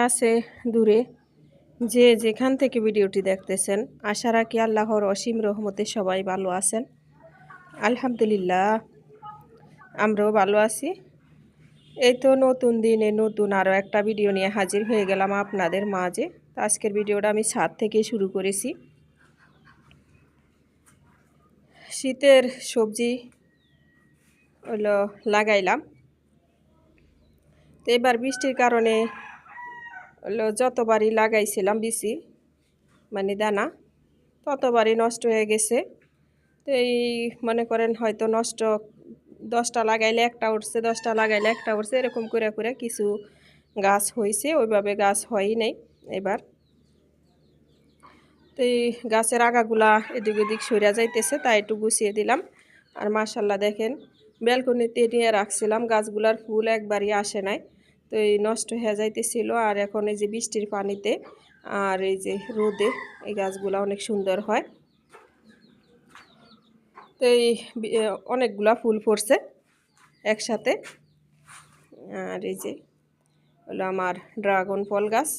কাছে দূরে যে যেখান থেকে ভিডিওটি দেখতেছেন, আশা রাখি আল্লাহর অসীম রহমতে সবাই ভালো আছেন। আলহামদুলিল্লাহ, আমরাও ভালো আছি। এই তো নতুন দিনে নতুন আরও একটা ভিডিও নিয়ে হাজির হয়ে গেলাম আপনাদের মাঝে। আজকের ভিডিওটা আমি ছাদ থেকে শুরু করেছি। শীতের সবজি হলো লাগাইলাম। তো এবার বৃষ্টির কারণে হলো যতবারই লাগাইছিলাম বিচি মানে দানা, ততবারই নষ্ট হয়ে গেছে। তো এই মনে করেন হয়তো নষ্ট দশটা লাগাইলে একটা উঠছে, দশটা লাগাইলে একটা উঠছে, এরকম করে করে কিছু গাছ হয়েছে, ওইভাবে গাছ হয়ই নাই এবার। তো এই গাছের আগাগুলা এদিক ওদিক সরিয়া যাইতেছে, তাই একটু গুছিয়ে দিলাম। আর মাশাল্লাহ দেখেন, ব্যালকনিতে নিয়ে রাখছিলাম, গাছগুলার ফুল একবারই আসে নাই। তো এই নষ্ট হয়ে যাইতেছিল। আর এখন এই যে বৃষ্টির পানিতে আর এই যে রোদে এই গাছগুলো অনেক সুন্দর হয়। তো এই অনেকগুলা ফুল পড়ছে একসাথে। আর এই যে হলো আমার ড্রাগন ফল গাছ।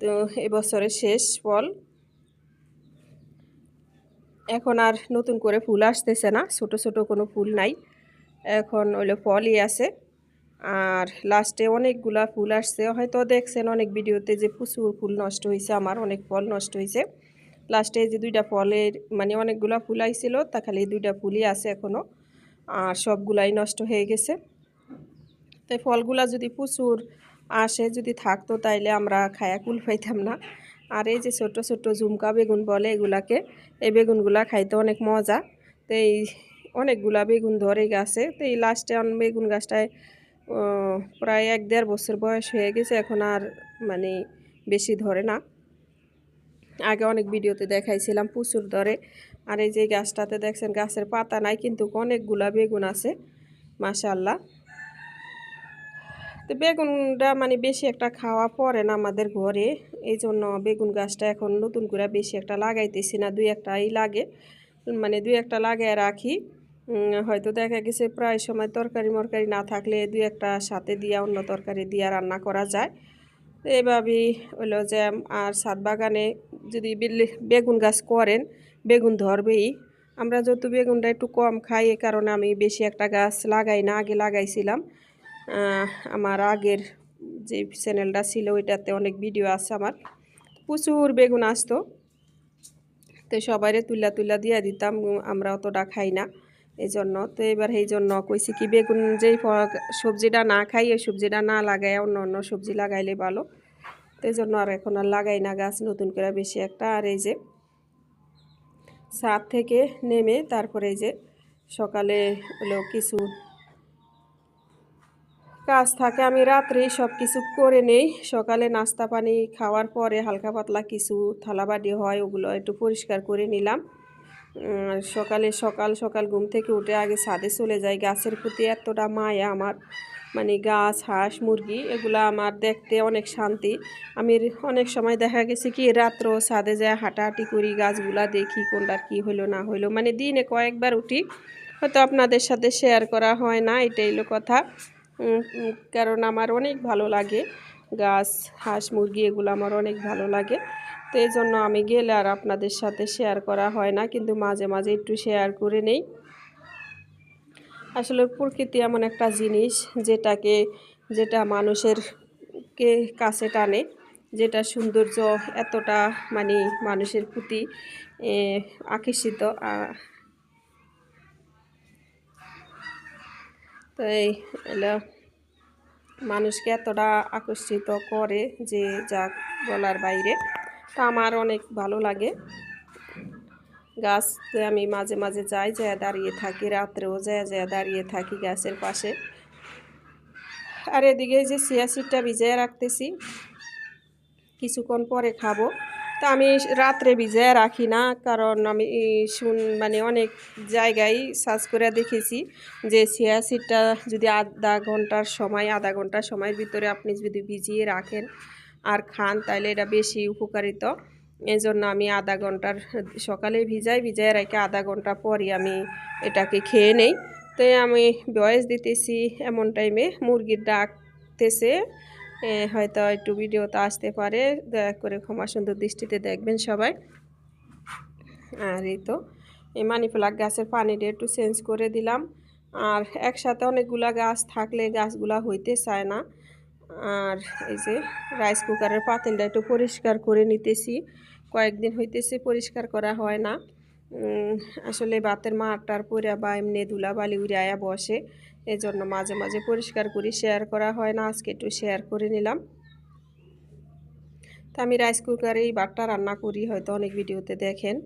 তো এবছরের শেষ ফল। এখন আর নতুন করে ফুল আসতেছে না, ছোট ছোট কোনো ফুল নাই। এখন হলো ফলই আছে। আর লাস্টে অনেকগুলা ফুল আসছে। হয়তো দেখছেন অনেক ভিডিওতে যে প্রচুর ফুল নষ্ট হয়েছে আমার অনেক ফল নষ্ট হয়েছে লাস্টে যে দুইটা ফলের মানে অনেকগুলা ফুল আইছিল, তা খালি দুইটা ফুলই আছে এখনও আর সবগুলাই নষ্ট হয়ে গেছে। তাই ফলগুলা যদি প্রচুর আসে, যদি থাকতো তাইলে আমরা খায়া কুল পাইতাম না। আর এই যে ছোট ছোট ঝুমকা বেগুন বলে এগুলাকে, এই বেগুনগুলা খাইতে অনেক মজা। তো এই অনেকগুলা বেগুন ধরে গেছে। তো এই লাস্টে বেগুন গাছটায় প্রায় এক দেড় বছর বয়স হয়ে গেছে, এখন আর মানে বেশি ধরে না। আগে অনেক ভিডিওতে দেখাইছিলাম প্রচুর ধরে। আর এই যে গাছটাতে দেখছেন, গাছের পাতা নাই, কিন্তু অনেকগুলা বেগুন আছে মাশাল্লাহ তো বেগুনটা মানে বেশি একটা খাওয়া পড়ে না আমাদের ঘরে এই জন্য বেগুন গাছটা এখন নতুন করে বেশি একটা লাগাইতেছি না, দুই একটাই লাগে। মানে দুই একটা লাগাই রাখি। হয়তো দেখা গেছে প্রায় সময় তরকারি মরকারি না থাকলে দু একটা সাথে দিয়া অন্য তরকারি দিয়া রান্না করা যায়। তো এইভাবেই হলো যে আর সাত বাগানে যদি বেগুন গাছ করেন, বেগুন ধরবেই। আমরা যত বেগুনটা একটু কম খাই, এ কারণে আমি বেশি একটা গাছ লাগাই না, আগে লাগাইছিলাম। আমার আগের যে চ্যানেলটা ছিল, ওইটাতে অনেক ভিডিও আছে আমার। প্রচুর বেগুন আসতো। তো সবাইরে তুলা তুলা দিয়ে দিতাম, আমরা অতটা খাই না। এই জন্য তো এবার এই জন্য কইছি কি, বেগুন যেই সবজিটা না খাই, ওই সবজিটা না লাগাই অন্য অন্য সবজি লাগাইলে ভালো। তো এই জন্য আর এখন আর লাগাই না গাছ, নতুন করে বেশি একটা। আর এই যে ছাদ থেকে নেমে তারপরে এই যে সকালে হলো কিছু কাজ থাকে, আমি রাত্রেই সব কিছু করে নেই। সকালে নাস্তা পানি খাওয়ার পরে হালকা পাতলা কিছু থালাবাটি হয়, ওগুলো একটু পরিষ্কার করে নিলাম। সকালে সকাল সকাল ঘুম থেকে উঠে আগে ছাদে চলে যাই। গাছের প্রতি এতটা মায়া আমার। মানে গাছ, হাঁস, মুরগি, এগুলো আমার দেখতে অনেক শান্তি। আমি অনেক সময় দেখা গেছে কি, রাত্র ছাদে যায় হাঁটাহাঁটি করি, গাছগুলা দেখি কোনটার কি হলো না হইল। মানে দিনে কয়েকবার উঠি। হয়তো আপনাদের সাথে শেয়ার করা হয় না, এটাই হলো কথা। কারণ আমার অনেক ভালো লাগে। গাছ, হাঁস, মুরগি, এগুলো আমার অনেক ভালো লাগে। তো এই জন্য আমি গেলে আর আপনাদের সাথে শেয়ার করা হয় না, কিন্তু মাঝে মাঝে একটু শেয়ার করে নেই। আসলে প্রকৃতি এমন একটা জিনিস যেটাকে, যেটা মানুষের কে কাছে টানে, যেটা সৌন্দর্য এতটা মানে মানুষের প্রতি আকর্ষিত তো এই মানুষকে এতটা আকর্ষিত করে যে যা বলার বাইরে। তা আমার অনেক ভালো লাগে। গাছতে আমি মাঝে মাঝে যাই, যায় দাঁড়িয়ে থাকি, রাত্রেও যায় যায় দাঁড়িয়ে থাকি গাছের পাশে। আর এদিকে যে সিয়া সিটটা ভিজিয়ে রাখতেছি, কিছুক্ষণ পরে খাব। তা আমি রাত্রে ভিজায় রাখি না, কারণ আমি শুন মানে অনেক জায়গায় সার্চ করে দেখেছি যে সিয়া সিটটা যদি আধা ঘণ্টার সময়, আধা ঘণ্টার সময়ের ভিতরে আপনি যদি ভিজিয়ে রাখেন আর খান তাহলে এটা বেশি উপকারিত। এই জন্য আমি আধা ঘণ্টার সকালে ভিজাই ভিজাই রেখে আধা ঘণ্টা পরই আমি এটাকে খেয়ে নেই। তো আমি বয়স দিতেছি এমন টাইমে মুরগির ডাকতেছে হয়তো একটু ভিডিওতে আসতে পারে, দয়া করে ক্ষমা সুন্দর দৃষ্টিতে দেখবেন সবাই। আর এই তো এই মানি গাছের পানিটা একটু চেঞ্জ করে দিলাম। আর একসাথে অনেকগুলা গাছ থাকলে গাছগুলা হইতে চায় না। আর এই যে রাইস কুকারের পাতিলটা একটু পরিষ্কার করে নিতেছি। কয়েকদিন হইতেছে পরিষ্কার করা হয় না। আসলে বাতের মারটার পরে বা এমনি ধুলাবালি উড়াইয়া বসে। এজন্য মাঝে মাঝে পরিষ্কার করি শেয়ার করা হয় না, আজকে একটু শেয়ার করে নিলাম। তা আমি রাইস কুকারে এই ভাতটা রান্না করি, হয়তো অনেক ভিডিওতে দেখেন।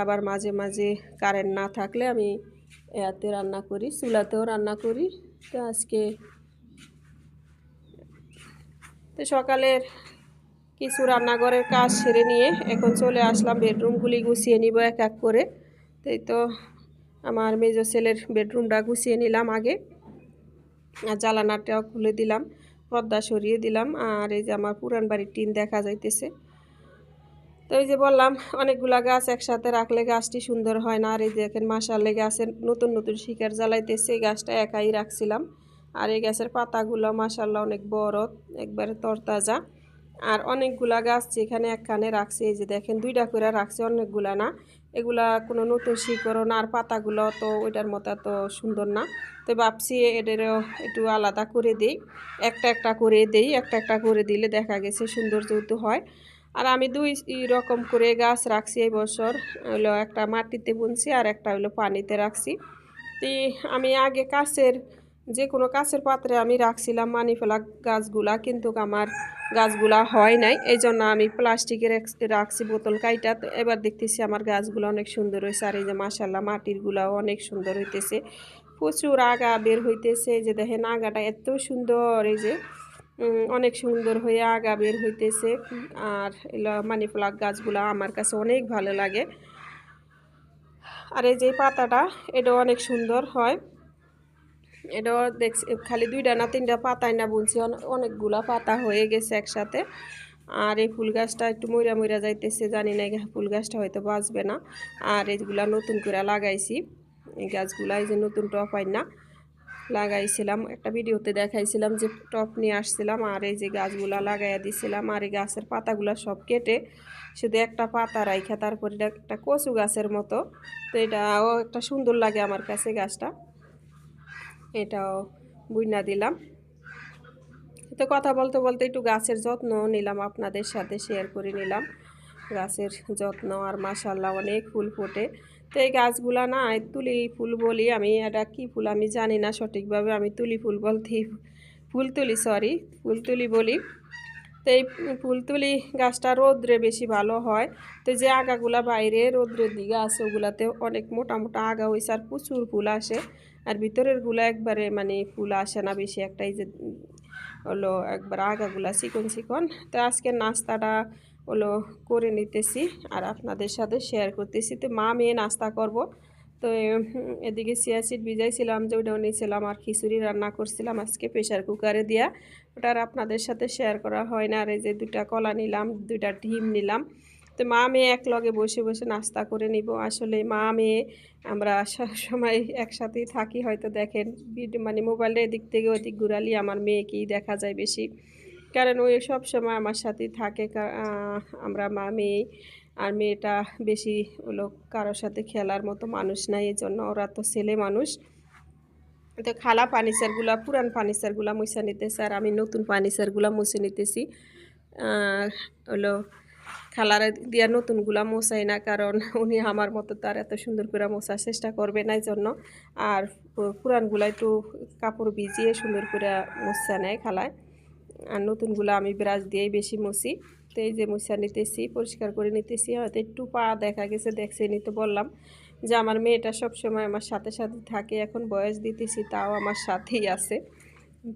আবার মাঝে মাঝে কারেন্ট না থাকলে আমি এতে রান্না করি, চুলাতেও রান্না করি। তো আজকে তো সকালের কিছু রান্নাঘরের কাজ সেরে নিয়ে এখন চলে আসলাম বেডরুমগুলি গুছিয়ে নিব এক এক করে। তাই তো আমার মেজ ছেলের বেডরুমটা গুছিয়ে নিলাম আগে। আর জ্বালানাটাও খুলে দিলাম, পর্দা সরিয়ে দিলাম, আর এই যে আমার পুরান বাড়ির টিন দেখা যাইতেছে। তো এই যে বললাম, অনেকগুলা গাছ একসাথে রাখলে গাছটি সুন্দর হয় না, আর এই যে দেখেন মাসালে গাছের নতুন নতুন শিকার জ্বালাইতেছে, এই গাছটা একাই রাখছিলাম। আর এই গাছের পাতাগুলো মাসাল্লাহ অনেক বড়, একবারে তরতাজা। আর অনেকগুলা গাছ যেখানে একখানে রাখছে, এই যে দেখেন দুইটা করে রাখছে, অনেকগুলা না। এগুলা কোনো নতুন না, আর পাতাগুলো তো ওইটার মতো তো সুন্দর না। তো ভাবছি এদেরও একটু আলাদা করে দিই। একটা একটা করে দেই, একটা একটা করে দিলে দেখা গেছে সুন্দর যেহেতু হয়। আর আমি দুই রকম করে গাছ রাখছি এই বছর। হলো একটা মাটিতে বুনছি, আর একটা হলো পানিতে রাখছি। তো আমি আগে কাছের যে কোনো কাছের পাত্রে আমি রাখছিলাম মানি ফেলা গাছগুলা, কিন্তু আমার গাছগুলা হয় নাই। এই জন্য আমি প্লাস্টিকের রাখছি বোতল কাইটা। তো এবার দেখতেছি আমার গাছগুলো অনেক সুন্দর হয়েছে আর এই যে মাসাল্লাহ মাটিরগুলাও অনেক সুন্দর হইতেছে। প্রচুর আগা বের হইতেছে। যে দেখেন আগাটা এত সুন্দর, এই যে অনেক সুন্দর হয়ে আগা বের হইতেছে। আর মানি প্লাগ গাছগুলো আমার কাছে অনেক ভালো লাগে। আর এই যে পাতাটা, এটাও অনেক সুন্দর হয়। এটাও দেখছি, খালি দুইটা না তিনটা পাতায় না বুনছি, অনে- অনেকগুলা পাতা হয়ে গেছে একসাথে। আর এই ফুল গাছটা একটু মইরা মইরা যাইতেছে, জানি না ফুল গাছটা হয়তো বাঁচবে না। আর এইগুলা নতুন করে লাগাইছি, এই গাছগুলা এই যে নতুন টপ হয় না, লাগাইছিলাম। একটা ভিডিওতে দেখাইছিলাম যে টপ নিয়ে আসছিলাম, আর এই যে গাছগুলা লাগাইয়া দিছিলাম, আর এই গাছের পাতাগুলা সব কেটে শুধু একটা পাতা রাইখা, তারপরে এটা একটা কচু গাছের মতো। তো এটাও একটা সুন্দর লাগে আমার কাছে গাছটা। এটাও বুইনা দিলাম। তো কথা বলতে বলতে একটু গাছের যত্ন নিলাম, আপনাদের সাথে শেয়ার করে নিলাম। গাছের যত্ন আর মাসাল্লাহ অনেক ফুল ফোটে। তো এই গাছগুলা না তুলি ফুল বলি আমি, এটা কি ফুল আমি জানি না সঠিকভাবে, আমি তুলি ফুল বলতেই ফুল তুলি সরি ফুল তুলি বলি। তো এই ফুল তুলি গাছটা রোদ্রে বেশি ভালো হয়। তো যে আগাগুলা বাইরে রোদ্রের দিকে আছে ওগুলাতে অনেক মোটা মোটা আগা হয়েছে আর প্রচুর ফুল আসে। আর ভিতরেরগুলা একবারে মানে ফুল আসে না বেশি একটাই যে হলো একবার আগাগুলা চিকন চিকন। তো আজকে নাস্তাটা হলো করে নিতেছি আর আপনাদের সাথে শেয়ার করতেছি। তো মা মেয়ে নাস্তা করব। তো এদিকে সিয়াসিড ভিজাইছিলাম, যে ওটাও নিয়েছিলাম আর খিচুড়ি রান্না করছিলাম আজকে প্রেশার কুকারে দিয়া। ওটা আর আপনাদের সাথে শেয়ার করা হয় না। আর এই যে দুইটা কলা নিলাম, দুইটা ডিম নিলাম। তো মা মেয়ে এক লগে বসে বসে নাস্তা করে নিব। আসলে মা মেয়ে আমরা সময় একসাথেই থাকি, হয়তো দেখেন মানে মোবাইলের এদিক থেকে ওদিক ঘুরালি আমার মেয়েকেই দেখা যায় বেশি। কারণ ওই সব সময় আমার সাথেই থাকে আমরা মা মেয়ে আর মেয়েটা বেশি হলো কারোর সাথে খেলার মতো মানুষ নাই এই জন্য ওরা তো ছেলে মানুষ। তো খালা ফার্নিচারগুলা পুরান ফার্নিচারগুলা মুছে নিতেছে আর আমি নতুন ফার্নিচারগুলা মুছে নিতেছি। হলো খালার দিয়া নতুনগুলা মোছাই না, কারণ উনি আমার মতো তার এত সুন্দর করে মোছার চেষ্টা করবে না জন্য আর পুরানগুলা একটু কাপড় ভিজিয়ে সুন্দর করে মোছা নেয় খালায়। আর নতুনগুলো আমি ব্রাশ দিয়েই বেশি মুছি। তো এই যে মুছা নিতেছি, পরিষ্কার করে নিতেছি, হয়তো একটু পা দেখা গেছে, দেখছে নি তো বললাম যে আমার মেয়েটা সব সময় আমার সাথে সাথে থাকে, এখন বয়স দিতেছি, তাও আমার সাথেই আছে।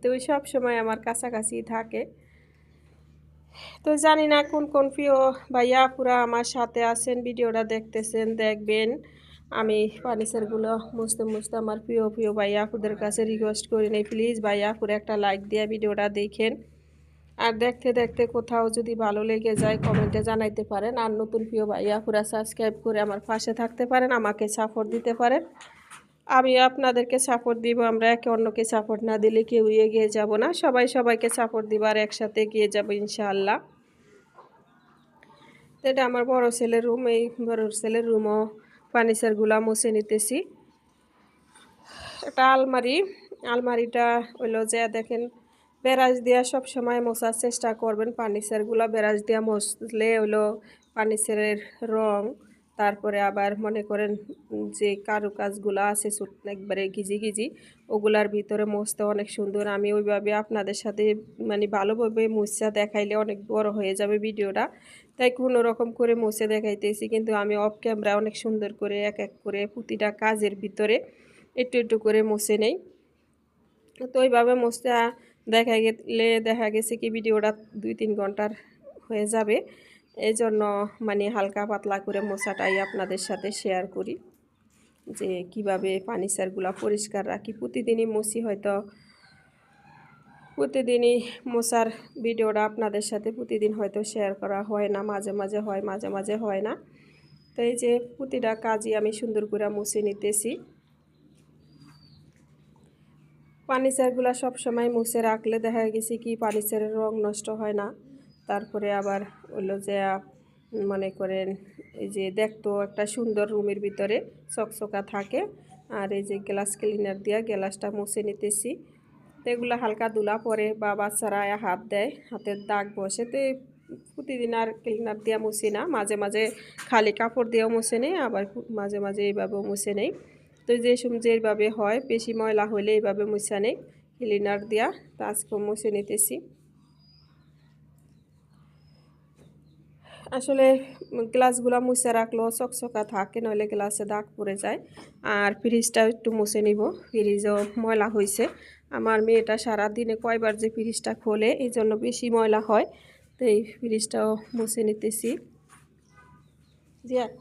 তো সব সময় আমার কাছাকাছি থাকে। তো জানি না কোন কোন প্রিয় ভাইয়া পুরা আমার সাথে আছেন, ভিডিওটা দেখতেছেন, দেখবেন। আমি ফার্নিচারগুলো মুছতে মুছতে আমার প্রিয় প্রিয় ভাইয়া আপুদের কাছে রিকোয়েস্ট করি নেই। প্লিজ ভাইয়া একটা লাইক দিয়ে ভিডিওটা দেখেন। আর দেখতে দেখতে কোথাও যদি ভালো লেগে যায় কমেন্টে জানাইতে পারেন। আর নতুন প্রিয় ভাইয়া পুরা সাবস্ক্রাইব করে আমার পাশে থাকতে পারেন, আমাকে সাপোর্ট দিতে পারেন। আমি আপনাদেরকে সাপোর্ট দিব, আমরা একে অন্যকে সাপোর্ট না দিলে কেউ এগিয়ে যাব না। সবাই সবাইকে সাপোর্ট দিব আর একসাথে এগিয়ে যাব ইনশাআল্লাহ। এটা আমার বড় ছেলের রুম এই বড় ছেলের রুমও ফার্নিচারগুলো মুছে নিতেছি। একটা আলমারি, আলমারিটা হইল যে দেখেন, বেরাজ দিয়া সব সময় মশার চেষ্টা করবেন ফার্নিচারগুলো বেরাজ দিয়া মশলে হইল ফার্নিচারের রং তারপরে আবার মনে করেন যে কারুকাজগুলো আছে ছোট একবারে গিজি গিজি ওগুলার ভিতরে মুছতে অনেক সুন্দর। আমি ওইভাবে আপনাদের সাথে মানে ভালোভাবে মুছা দেখাইলে অনেক বড় হয়ে যাবে ভিডিওটা। তাই কোনো রকম করে মুছে দেখাইতেছি, কিন্তু আমি অফ ক্যামেরা অনেক সুন্দর করে এক এক করে প্রতিটা কাজের ভিতরে একটু একটু করে মুছে নেই। তো ওইভাবে মুছতে দেখা গেলে দেখা গেছে কি ভিডিওটা দুই তিন ঘণ্টার হয়ে যাবে। এই জন্য মানে হালকা পাতলা করে মোছাটাই আপনাদের সাথে শেয়ার করি। যে কীভাবে ফার্নিচারগুলো পরিষ্কার রাখি। প্রতিদিনই মুছি হয়তো প্রতিদিনই মোছার ভিডিওটা আপনাদের সাথে প্রতিদিন হয়তো শেয়ার করা হয় না, মাঝে মাঝে হয়, মাঝে মাঝে হয় না। তো এই যে প্রতিটা কাজই আমি সুন্দর করে মুছে নিতেছি। ফার্নিচারগুলো সবসময় মুছে রাখলে দেখা গেছে কি ফার্নিচারের রং নষ্ট হয় না। তারপরে আবার হলো যে, মনে করেন এই যে দেখতো একটা সুন্দর রুমের ভিতরে চকচকা থাকে। আর এই যে গ্লাস ক্লিনার দিয়ে গ্লাসটা মুছে নিতেছি। তো এগুলো হালকা ধুলা পরে বা বাচ্চারা হাত দেয়, হাতের দাগ বসে। তো প্রতিদিন আর ক্লিনার দিয়ে মুছি না, মাঝে মাঝে খালি কাপড় দিয়েও মুছে নেই, আবার মাঝে মাঝে এইভাবেও মুছে নেই। তো যে যেভাবে হয়, বেশি ময়লা হলে এইভাবে মুছা নেই ক্লিনার দিয়া। তো আজকে মুছে নিতেছি। আসলে গ্লাসগুলো মুছে রাখলেও চকচকা থাকে, নইলে গ্লাসে দাগ পড়ে যায়। আর ফ্রিজটাও একটু মুছে নিব, ফ্রিজও ময়লা হয়েছে আমার মেয়েটা সারা দিনে কয়বার যে ফ্রিজটা খোলে, এই জন্য বেশি ময়লা হয়। তো এই ফ্রিজটাও মুছে নিতেছি। জিহাদ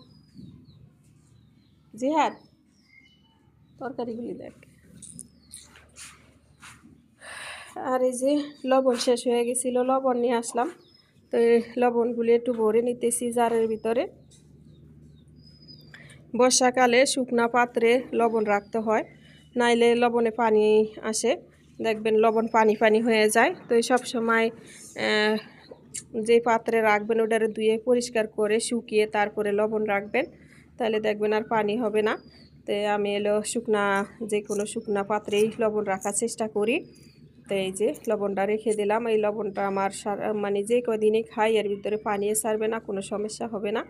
জিহাদ, তরকারিগুলি দেখ। আর এই যে লবণ শেষ হয়ে গেছিল, লবণ নিয়ে আসলাম। তো এই লবণগুলি একটু ভরে নিতেছি জারের ভিতরে। বর্ষাকালে শুকনা পাত্রে লবণ রাখতে হয়, নাইলে লবণে পানি আসে। দেখবেন লবণ পানি পানি হয়ে যায়। তো সব সময় যে পাত্রে রাখবেন ওটারে ধুয়ে পরিষ্কার করে শুকিয়ে তারপরে লবণ রাখবেন। তাহলে দেখবেন আর পানি হবে না। তো আমি এলো শুকনা যে কোনো শুকনা পাত্রেই লবণ রাখার চেষ্টা করি। তো এই যে লবণটা রেখে দিলাম। এই লবণটা আমার মানে যে কদিনই খাই, এর ভিতরে পানি সারবে না, কোনো সমস্যা হবে না।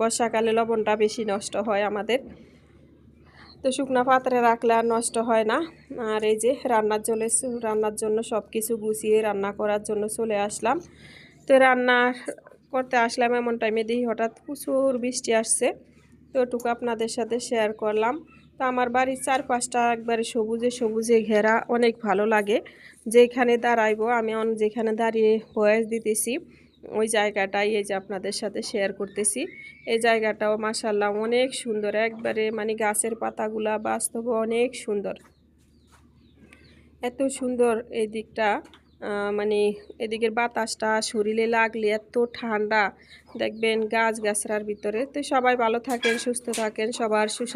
বর্ষাকালে লবণটা বেশি নষ্ট হয় আমাদের। তো শুকনো পাত্রে রাখলে আর নষ্ট হয় না। আর এই যে রান্নার জলে রান্নার জন্য সব কিছু গুছিয়ে রান্না করার জন্য চলে আসলাম। তো রান্না করতে আসলাম এমন টাইমে দিই হঠাৎ প্রচুর বৃষ্টি আসছে। তো ওটুকু আপনাদের সাথে শেয়ার করলাম। তো আমার বাড়ির চারপাশটা একবারে সবুজে সবুজে ঘেরা, অনেক ভালো লাগে। যেখানে দাঁড়াইবো, আমি যেখানে দাঁড়িয়ে ভয়েস দিতেছি, ওই জায়গাটাই এই যে আপনাদের সাথে শেয়ার করতেছি। এই জায়গাটাও মাসাল্লাহ অনেক সুন্দর, একবারে মানে গাছের পাতাগুলা বাস্তব অনেক সুন্দর। এত সুন্দর এই দিকটা মানে এদিকের বাতাসটা, শরীরে লাগলে এত ঠান্ডা, দেখবেন গাছ গাছরার ভিতরে। তো সবাই ভালো থাকেন, সুস্থ থাকেন, সবার সুস্বাস্থ্য।